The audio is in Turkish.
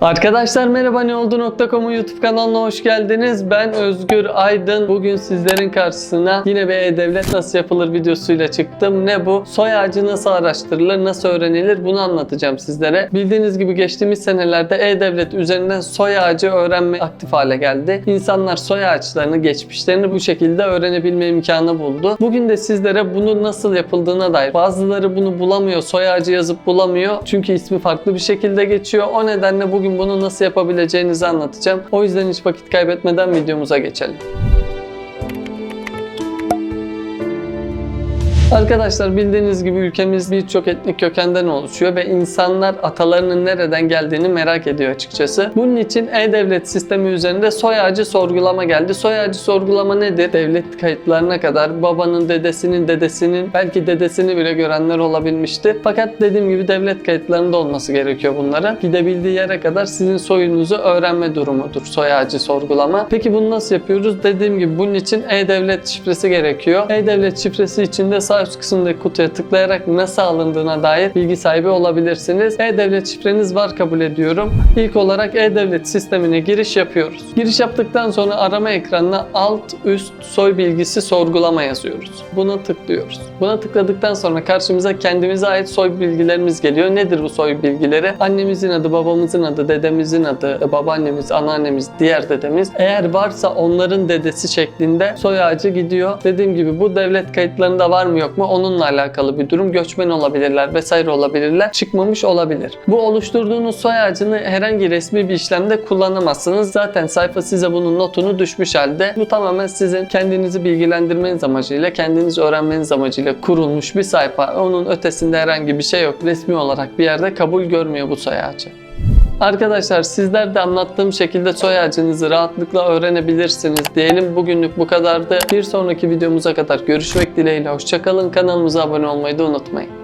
Arkadaşlar merhaba ne oldu.com'un YouTube kanalına hoş geldiniz. Ben Özgür Aydın. Bugün sizlerin karşısına yine bir e-devlet nasıl yapılır videosuyla çıktım. Ne bu? Soy ağacı nasıl araştırılır, nasıl öğrenilir bunu anlatacağım sizlere. Bildiğiniz gibi geçtiğimiz senelerde e-devlet üzerinden soy ağacı öğrenme aktif hale geldi. İnsanlar soy ağaçlarını, geçmişlerini bu şekilde öğrenebilme imkanı buldu. Bugün de sizlere bunun nasıl yapıldığına dair bazıları bunu bulamıyor, soy ağacı yazıp bulamıyor. Çünkü ismi farklı bir şekilde geçiyor. O nedenle bugün bunu nasıl yapabileceğinizi anlatacağım. O yüzden hiç vakit kaybetmeden videomuza geçelim. Arkadaşlar bildiğiniz gibi ülkemiz birçok etnik kökenden oluşuyor ve insanlar atalarının nereden geldiğini merak ediyor açıkçası. Bunun için e-devlet sistemi üzerinde soy ağacı sorgulama geldi. Soy ağacı sorgulama nedir? Devlet kayıtlarına kadar babanın, dedesinin, dedesinin, belki dedesini bile görenler olabilmiştir. Fakat dediğim gibi devlet kayıtlarında olması gerekiyor bunların. Gidebildiği yere kadar sizin soyunuzu öğrenme durumudur soy ağacı sorgulama. Peki bunu nasıl yapıyoruz? Dediğim gibi bunun için e-devlet şifresi gerekiyor. E-devlet şifresi içinde üst kısımdaki kutuya tıklayarak nasıl alındığına dair bilgi sahibi olabilirsiniz. E-Devlet şifreniz var kabul ediyorum. İlk olarak E-Devlet sistemine giriş yapıyoruz. Giriş yaptıktan sonra arama ekranına alt üst soy bilgisi sorgulama yazıyoruz. Buna tıklıyoruz. Buna tıkladıktan sonra karşımıza kendimize ait soy bilgilerimiz geliyor. Nedir bu soy bilgileri? Annemizin adı, babamızın adı, dedemizin adı, babaannemiz, anneannemiz, diğer dedemiz. Eğer varsa onların dedesi şeklinde soy ağacı gidiyor. Dediğim gibi bu devlet kayıtlarında var mı yok mu onunla alakalı bir durum. Göçmen olabilirler vesaire olabilirler. Çıkmamış olabilir. Bu oluşturduğunuz soy ağacını herhangi resmi bir işlemde kullanamazsınız. Zaten sayfa size bunun notunu düşmüş halde. Bu tamamen sizin kendinizi bilgilendirmeniz amacıyla, kendiniz öğrenmeniz amacıyla kurulmuş bir sayfa. Onun ötesinde herhangi bir şey yok. Resmi olarak bir yerde kabul görmüyor bu soy ağacı. Arkadaşlar sizler de anlattığım şekilde soy ağacınızı rahatlıkla öğrenebilirsiniz. Diyelim bugünlük bu kadardı. Bir sonraki videomuza kadar görüşmek dileğiyle. Hoşçakalın. Kanalımıza abone olmayı da unutmayın.